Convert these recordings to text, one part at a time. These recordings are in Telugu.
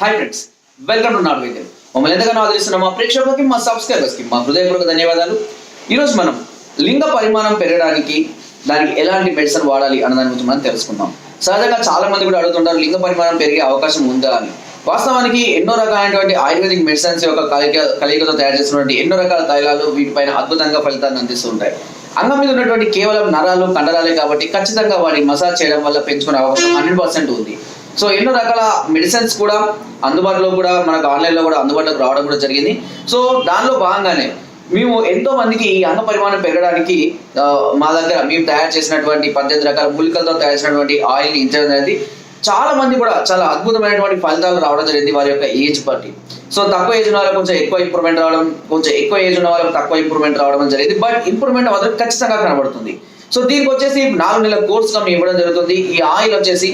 హాయ్ ఫ్రెండ్స్ వెల్కమ్ టు నాట్ వైద్యం మమ్మల్ని ఎంతగానో ఆదరిస్తున్న మా ప్రేక్షకులకి మా సబ్స్క్రైబర్స్కి మా హృదయపూర్వక ధన్యవాదాలు. ఈరోజు మనం లింగ పరిమాణం పెరగడానికి దానికి ఎలాంటి మెడిసిన్ వాడాలి అన్న దాని గురించి మనం తెలుసుకుందాం. సహజంగా చాలా మంది కూడా అడుగుతుంటారు లింగ పరిమాణం పెరిగే అవకాశం ఉందా అని. వాస్తవానికి ఎన్నో రకాలైనటువంటి ఆయుర్వేదిక్ మెడిసిన్స్ యొక్క కలిక కలయికతో తయారు చేస్తున్నటువంటి ఎన్నో రకాల తైలాలు వీటిపైన అద్భుతంగా ఫలితాన్ని అందిస్తుంటాయి అంగం మీద ఉన్నటువంటి కేవలం నరాలు కండరాలే కాబట్టి ఖచ్చితంగా వాటిని మసాజ్ చేయడం వల్ల పెంచుకునే అవకాశం హండ్రెడ్ పర్సెంట్ ఉంది. సో ఎన్నో రకాల మెడిసిన్స్ కూడా అందుబాటులో కూడా మనకు ఆన్లైన్లో కూడా అందుబాటులోకి రావడం కూడా జరిగింది. సో దానిలో భాగంగానే మేము ఎంతో మందికి ఈ అంగ పరిమాణం పెరగడానికి మా దగ్గర మేము తయారు చేసినటువంటి పద్దెనిమిది రకాల మూలికలతో తయారు చేసినటువంటి ఆయిల్ ఇచ్చడం అనేది చాలా మంది కూడా చాలా అద్భుతమైనటువంటి ఫలితాలు రావడం జరిగింది వారి యొక్క ఏజ్ బట్టి. సో తక్కువ ఏజ్ ఉన్న వాళ్ళకి కొంచెం ఎక్కువ ఇంప్రూవ్మెంట్ రావడం కొంచెం ఎక్కువ ఏజ్ ఉన్న వాళ్ళకి తక్కువ ఇంప్రూవ్మెంట్ రావడం జరిగింది. బట్ ఇంప్రూవ్మెంట్ మాత్రం ఖచ్చితంగా కనబడుతుంది. సో దీనికి వచ్చేసి నాలుగు నెలల కోర్సుగా మేము ఇవ్వడం జరుగుతుంది. ఈ ఆయిల్ వచ్చేసి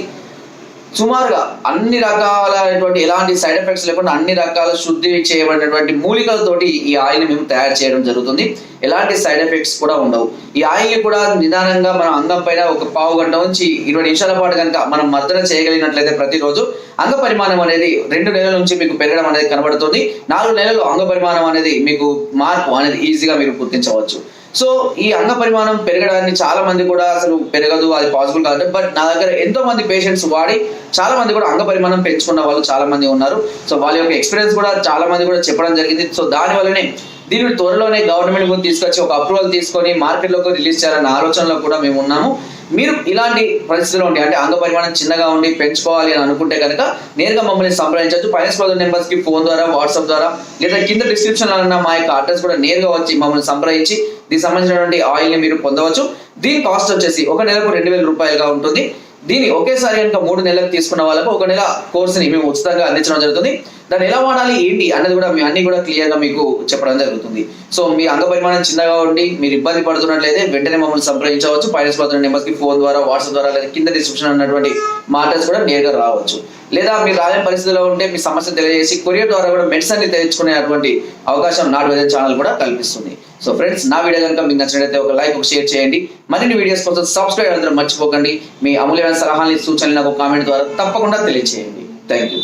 సుమారుగా అన్ని రకాలైనటువంటి ఎలాంటి సైడ్ ఎఫెక్ట్స్ లేకుండా అన్ని రకాల శుద్ధి చేయబడినటువంటి మూలికలతోటి ఈ ఆయిల్ని మేము తయారు చేయడం జరుగుతుంది. ఎలాంటి సైడ్ ఎఫెక్ట్స్ కూడా ఉండవు. ఈ ఆయిల్ని కూడా నిదానంగా మన అంగం పైన ఒక పావు గంట నుంచి ఇరవై నిమిషాల పాటు కనుక మనం మర్దన చేయగలిగినట్లయితే ప్రతిరోజు అంగ పరిమాణం అనేది రెండు నెలల నుంచి మీకు పెరగడం అనేది కనబడుతుంది. నాలుగు నెలలు అంగ పరిమాణం అనేది మీకు మార్పు అనేది ఈజీగా మీరు గుర్తించవచ్చు. సో ఈ అంగ పరిమాణం పెరగడాన్ని చాలా మంది కూడా అసలు పెరగదు అది పాసిబుల్ కాదు బట్ నా దగ్గర ఎంతో మంది పేషెంట్స్ వాడి చాలా మంది కూడా అంగ పరిమాణం పెంచుకున్న వాళ్ళు చాలా మంది ఉన్నారు. సో వాళ్ళ యొక్క ఎక్స్పీరియన్స్ కూడా చాలా మంది కూడా చెప్పడం జరిగింది. సో దాని వల్లనే దీనిని త్వరలోనే గవర్నమెంట్ కూడా తీసుకొచ్చి ఒక అప్రూవల్ తీసుకొని మార్కెట్లోకి రిలీజ్ చేయాలన్న ఆలోచనలో కూడా మేము ఉన్నాము. మీరు ఇలాంటి పరిస్థితిలో ఉండి అంటే అంగ పరిమాణం చిన్నగా ఉండి పెంచుకోవాలి అని అనుకుంటే కనుక నేరుగా మమ్మల్ని సంప్రదించవచ్చు ఫైనాన్స్ బ్రదర్ నెంబర్స్కి ఫోన్ ద్వారా వాట్సాప్ ద్వారా లేదా కింద డిస్క్రిప్షన్ అన్న ఉన్న మా యొక్క అడ్రస్ కూడా నేరుగా వచ్చి మమ్మల్ని సంప్రదించి దీనికి సంబంధించినటువంటి ఆయిల్ని మీరు పొందవచ్చు. దీని కాస్ట్ వచ్చేసి ఒక నెలకు రెండు వేల రూపాయలుగా ఉంటుంది. దీన్ని ఒకేసారి కనుక మూడు నెలలకు తీసుకున్న వాళ్ళకు ఒక నెల కోర్సుని మేము ఉచితంగా అందించడం జరుగుతుంది. దాన్ని ఎలా వాడాలి ఏంటి అన్నది కూడా మీ అన్ని కూడా క్లియర్గా మీకు చెప్పడం జరుగుతుంది. సో మీ అంగ పరిమాణం చిన్నగా ఉండి మీరు ఇబ్బంది పడుతున్నట్లయితే వెంటనే మమ్మల్ని సంప్రదించవచ్చు. ఫైనాన్స్ పడుతున్న నెంబర్స్కి ఫోన్ ద్వారా వాట్సాప్ ద్వారా లేదా కింద డిస్క్రిప్షన్ ఉన్నటువంటి మాటర్స్ కూడా నేరుగా రావచ్చు. లేదా మీరు రాలేని పరిస్థితిలో ఉంటే మీ సమస్య తెలియజేసి కొరియర్ ద్వారా కూడా మెడిసిన్ని తెచ్చుకునేటువంటి అవకాశం నాట్ వేదన్ ఛానల్ కూడా కల్పిస్తుంది. సో ఫ్రెండ్స్ నా వీడియో కనుక మీకు నచ్చినట్లయితే ఒక లైక్ ఒక షేర్ చేయండి. మరిన్ని వీడియోస్ కోసం సబ్స్క్రైబ్ అందరూ మర్చిపోకండి. మీ అమూల్యమైన సలహాలని సూచనలు నాకు కామెంట్ ద్వారా తప్పకుండా తెలియజేయండి థ్యాంక్ యూ